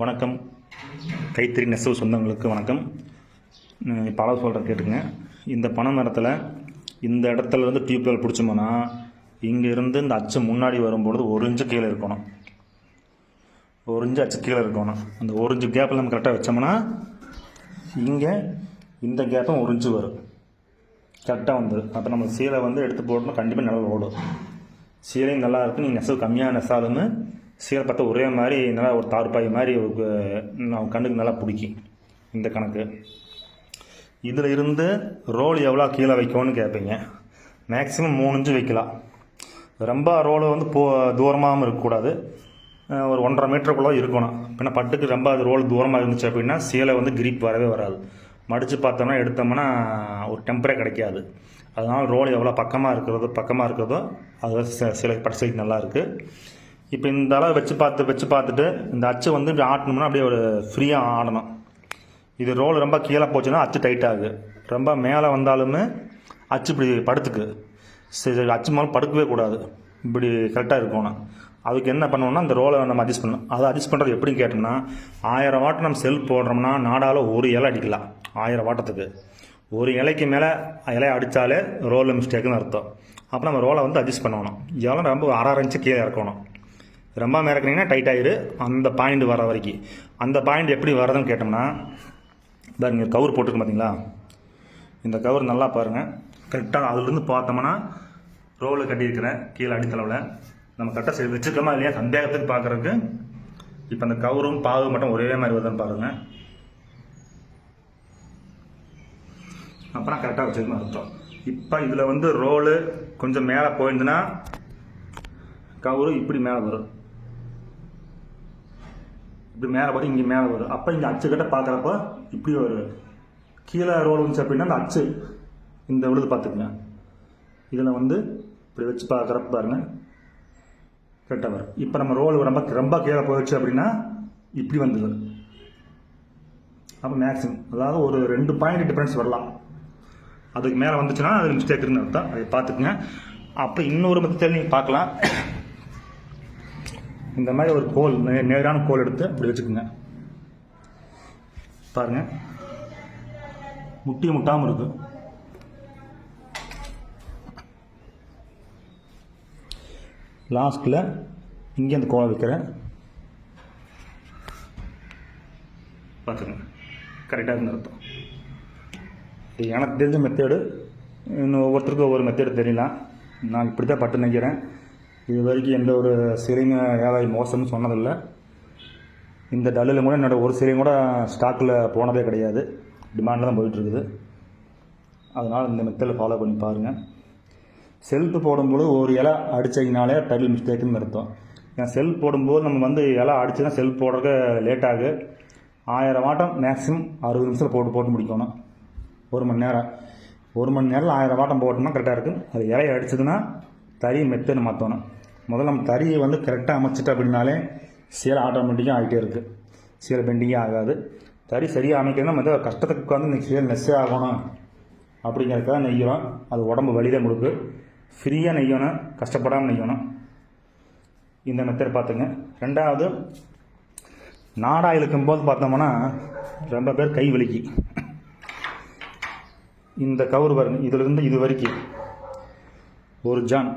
வணக்கம். கைத்தறி நெசவு சொந்தங்களுக்கு வணக்கம். இப்போ அளவு கேட்டுங்க இந்த பனை மரத்தில் இந்த இடத்துல இருந்து டியூப்வெல் பிடிச்சோம்னா இங்கேருந்து இந்த அச்சு முன்னாடி வரும்பொழுது ஒரு இன்ச்சு கீழே இருக்கணும். ஒரு இன்ச்சு அச்சு கீழே இருக்கணும். அந்த ஒரு இன்ச்சு கேப்பில் நம்ம கரெக்டாக வச்சோம்னா இங்கே இந்த கேப்பும் ஒரு இன்ச்சு வரும். கரெக்டாக வந்துடும் அப்போ நம்ம சீலை வந்து எடுத்து போட்டோம்னா கண்டிப்பாக நல்லா ஓடும். சீலையும் நல்லா இருக்கும். நீங்கள் நெசவு கம்மியாக நெசாலுமே சீலை பார்த்தா ஒரே மாதிரி நல்லா ஒரு தார்பாய் மாதிரி அவங்க நம்ம கண்ணுக்கு நல்லா பிடிக்கும். இந்த கணக்கு. இதில் இருந்து ரோல் எவ்வளோ கீழே வைக்கணும்னு கேட்பீங்க. மேக்ஸிமம் மூணு இன்ச்சு வைக்கலாம். ரொம்ப ரோல் வந்து போ தூரமாகவும் இருக்கக்கூடாது. ஒரு ஒன்றரை மீட்டருக்குள்ளே இருக்கணும். பின்ன பட்டுக்கு ரொம்ப அது ரோல் தூரமாக இருந்துச்சு அப்படின்னா சீலை வந்து கிரிப் வரவே வராது. மடித்து பார்த்தோம்னா எடுத்தோம்னா ஒரு டெம்பரே கிடைக்காது. அதனால் ரோல் எவ்வளோ பக்கமாக இருக்கிறதோ பக்கமாக இருக்கிறதோ அது ச- சில பட்டு சைக்கு நல்லா இருக்குது இப்போ இந்த அளவு வச்சு பார்த்து வச்சு பார்த்துட்டு இந்த அச்சு வந்து இப்படி ஆட்டணும்னா அப்படியே ஒரு ஃப்ரீயாக ஆடணும். இது ரோல் ரொம்ப கீழே போச்சுன்னா அச்சு டைட் ஆகுது ரொம்ப மேலே வந்தாலுமே அச்சு இப்படி படுத்துக்கு. சரி அச்சு மேலே படுக்கவே கூடாது. இப்படி கரெக்டாக இருக்கணும். அதுக்கு என்ன பண்ணணும்னா அந்த ரோலை நம்ம அட்ஜஸ்ட் பண்ணணும். அதை அட்ஜஸ்ட் பண்ணுறது எப்படின்னு கேட்டோம்னா ஆயிரம் வாட்டம் நம்ம செல் போடுறோம்னா நாடால் ஒரு இலை அடிக்கலாம். ஆயிரம் வாட்டத்துக்கு. ஒரு இலைக்கு மேலே இலையை அடித்தாலே ரோலில் மிஸ்டேக்குன்னு அர்த்தம். அப்போ நம்ம ரோலை வந்து அட்ஜஸ்ட் பண்ணணும். இதெல்லாம் ரொம்ப அரை அரை இன்ச்சு கீழே இறக்கணும். ரொம்ப மேறக்குனீங்கன்னா டைட் ஆயிரு. அந்த பாயிண்ட் வர வரைக்கும். அந்த பாயிண்ட் எப்படி வரதுன்னு கேட்டோம்னா பாருங்க கவர் போட்டிருக்கு பார்த்தீங்களா இந்த கவர் நல்லா பாருங்கள் கரெக்டாக அதுலேருந்து பார்த்தோம்னா ரோவில் கட்டியிருக்கிறேன் கீழே அடித்தளவில் நம்ம கரெக்டாக சரி வச்சுருக்கோமா இல்லையா? சந்தேகத்துக்கு பார்க்குறதுக்கு இப்போ அந்த கவரும் பாவு மட்டும் ஒரே மாதிரி வருதுன்னு பாருங்கள் அப்புறம் கரெக்டாக வச்சிருக்கணும் அர்த்தம். இப்போ இதில் வந்து ரோலு கொஞ்சம் மேலே போயிருந்துன்னா கவரு இப்படி மேலே வரும். இப்படி மேலே வரும் இங்கே மேலே வரும். அப்போ இங்கே அச்சுக்கிட்ட பார்க்குறப்ப இப்படி வரும் கீழே ரோல் வந்துச்சு அப்படின்னா அந்த அச்சு இந்த விழுது பார்த்துக்குங்க. இதில் வந்து இப்படி வச்சு பார்க்குறப்ப பாருங்கள் கரெக்டாக வரும். இப்போ நம்ம ரோல் ரொம்ப ரொம்ப கீழே போயிடுச்சு அப்படின்னா இப்படி வந்துடுது அப்போ மேக்ஸிமம் அதாவது ஒரு ரெண்டு பாயிண்ட் டிஃப்ரென்ஸ் வரலாம். அதுக்கு மேலே வந்துச்சுன்னா அது மிஸ்டேக் இருக்குன்னு அர்த்தம். அதை பார்த்துக்குங்க. அப்போ இன்னொரு மெத்தட் நீங்கள் பார்க்கலாம். இந்த மாதிரி ஒரு கோல் நே- நேரான கோல் எடுத்து அப்படி வச்சுக்கோங்க. பாருங்க. முட்டி முட்டாமல் இருக்கு. லாஸ்ட்டில் இங்கே அந்த கோலை வைக்கிறேன். பார்த்துக்கோங்க. கரெக்டாக இருந்து அர்த்தம். எனக்கு தெரிஞ்ச மெத்தேடு இன்னும் ஒவ்வொருத்தருக்கும் ஒவ்வொரு மெத்தேடு தெரியலாம். நான் இப்படி தான் பட்டு நினைக்கிறேன். இது வரைக்கும் எந்த ஒரு சிலைங்க ஏதாவது மோசம்னு சொன்னதில்லை. இந்த டல்லில் கூட என்னோட ஒரு சிலையும் கூட ஸ்டாக்கில் போனதே கிடையாது. டிமாண்டில் தான் போயிட்டுருக்குது. அதனால் இந்த மெத்தடில் ஃபாலோ பண்ணி பாருங்கள் செல்ஃப் போடும்போது ஒரு இலை அடித்தீங்கனாலே டபிள் மிஸ்டேக்குன்னு அர்த்தம். ஏன்னா செல்ஃப் போடும்போது நம்ம வந்து இலை அடிச்சு தான் செல்ஃப் போடுறதுக்கு லேட் ஆகு ஆயிரம் வாட்டம் மேக்ஸிமம் அறுபது நிமிஷத்தில் போட்டு போட்டு முடிக்கணும். ஒரு மணி நேரம். ஒரு மணி நேரம் ஆயிரம் வாட்டம் போட்டோம்னா கரெக்டாக இருக்கும். அது இலையை அடிச்சதுன்னா தறி மெத்தனை மாற்றணும் முதல்ல நம்ம தறியை வந்து கரெக்டாக அமைச்சிட்டோம் அப்படின்னாலே சீலை ஆட்டோமேட்டிக்காக ஆகிட்டே இருக்குது சீலை பெண்டிங்கே ஆகாது. தறி சரியாக அமைக்கணும்னா வந்து கஷ்டத்துக்கு உட்காந்து இன்னைக்கு சீலை நெஸ்ஸே ஆகணும் அப்படிங்கிறதுக்காக நெய்யணும் அது உடம்பு வலி தான் கொடுக்கு ஃப்ரீயாக நெய்யணும். கஷ்டப்படாமல் நெய்யணும். இந்த மெத்தட் பார்த்துங்க. ரெண்டாவது நாடா இழுக்கும்போது பார்த்தோம்னா ரொம்ப பேர் கை வலிக்கு. இந்த கவர் பாருங்க. இதிலிருந்து இது வரைக்கும். ஒரு ஜான்.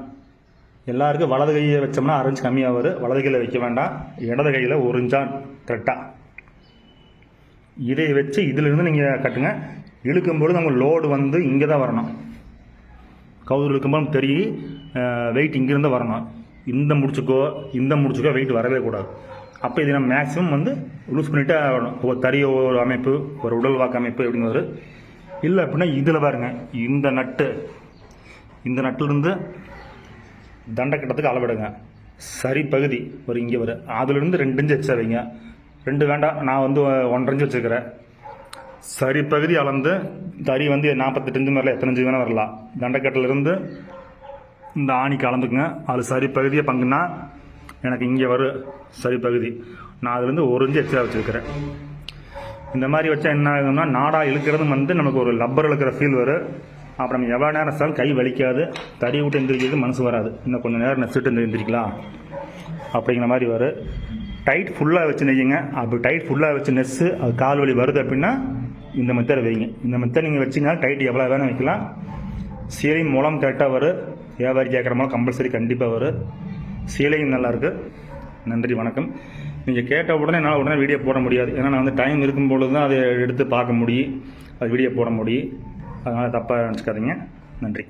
எல்லாருக்கும் வலது கையை வச்சோம்னா அரைஞ்சு கம்மியாக வரும் வலது கையில் வைக்க வேண்டாம். இடது கையில் ஒரு ஜான் கரெக்டாக இதை வச்சு இதிலிருந்து நீங்கள் கட்டுங்க. இழுக்கும்பொழுது நம்ம லோடு வந்து இங்கே தான் வரணும். கவுர் இழுக்கும்போது தெரியும் வெயிட் இங்கேருந்து வரணும். இந்த முடிச்சுக்கோ இந்த முடிச்சுக்கோ வெயிட் வரவே கூடாது. அப்போ இதை நம்ம மேக்ஸிமம் வந்து லூஸ் பண்ணிட்டே ஆகணும். ஒரு தறி ஒரு அமைப்பு ஒரு உடல் வாக்கு அமைப்பு அப்படிங்கிறது வரும் இல்லை அப்படின்னா இதில் பாருங்கள் இந்த நட்டு இந்த நட்டுலேருந்து தண்டக்கட்டத்துக்கு அளவிடுங்க. சரி பகுதி. ஒரு இங்கே வரும் அதுலேருந்து ரெண்டு இன்ச்சு எக்ஸ்ட்ரா வைங்க ரெண்டு வேண்டாம். நான் வந்து ஒன்றரை இன்ச்சு வச்சுக்கிறேன். சரி பகுதி அளந்து தறி வந்து நாற்பத்தெட்டு இன்ச்சு மேலே எத்தனை இஞ்சு வேணால் வரலாம். தண்டக்கட்டிலிருந்து இந்த ஆணிக்கு அளந்துக்குங்க அது சரி பகுதியை பங்குனா எனக்கு இங்கே வரும் சரி பகுதி. நான் அதுலேருந்து ஒரு இன்ச்சு எக்ஸ்ட்ரா வச்சுருக்கிறேன் இந்த மாதிரி வச்சா என்ன ஆகும்னா நாடாக இழுக்கிறதும் வந்து நமக்கு ஒரு லப்பர் இழுக்கிற ஃபீல் வரும். அப்புறம் நம்ம எவ்வளோ நேரம் சாலும் கை வலிக்காது தறி விட்டு எந்திரிக்கிறது மனசு வராது. இன்னும் கொஞ்சம் நேரம் நெசிட்டு எந்திரிக்கலாம். அப்படிங்கிற மாதிரி வரும் டைட் ஃபுல்லாக வச்சு நெய்யுங்க. அப்படி டைட் ஃபுல்லாக வச்சு நெஸ்ஸு அது கால் வலி வருது அப்படின்னா இந்த மெத்தடை வைங்க. இந்த மெத்தட் நீங்கள் வச்சிங்கன்னா டைட் எவ்வளோ வேணும் வைக்கலாம். சீலையும் மூலம் கரெக்டாக வரும் வியாபாரி கேட்குற மாதிரி கம்பல்சரி கண்டிப்பாக வரும் சீலையும் நல்லாயிருக்கு நன்றி வணக்கம். நீங்கள் கேட்ட உடனே என்னால் உடனே வீடியோ போட முடியாது. ஏன்னா நான் வந்து டைம் இருக்கும் பொழுது தான் அதை எடுத்து பார்க்க முடியும். அது வீடியோ போட முடியும். அதனால் தப்பாக நினச்சிக்காதீங்க. நன்றி.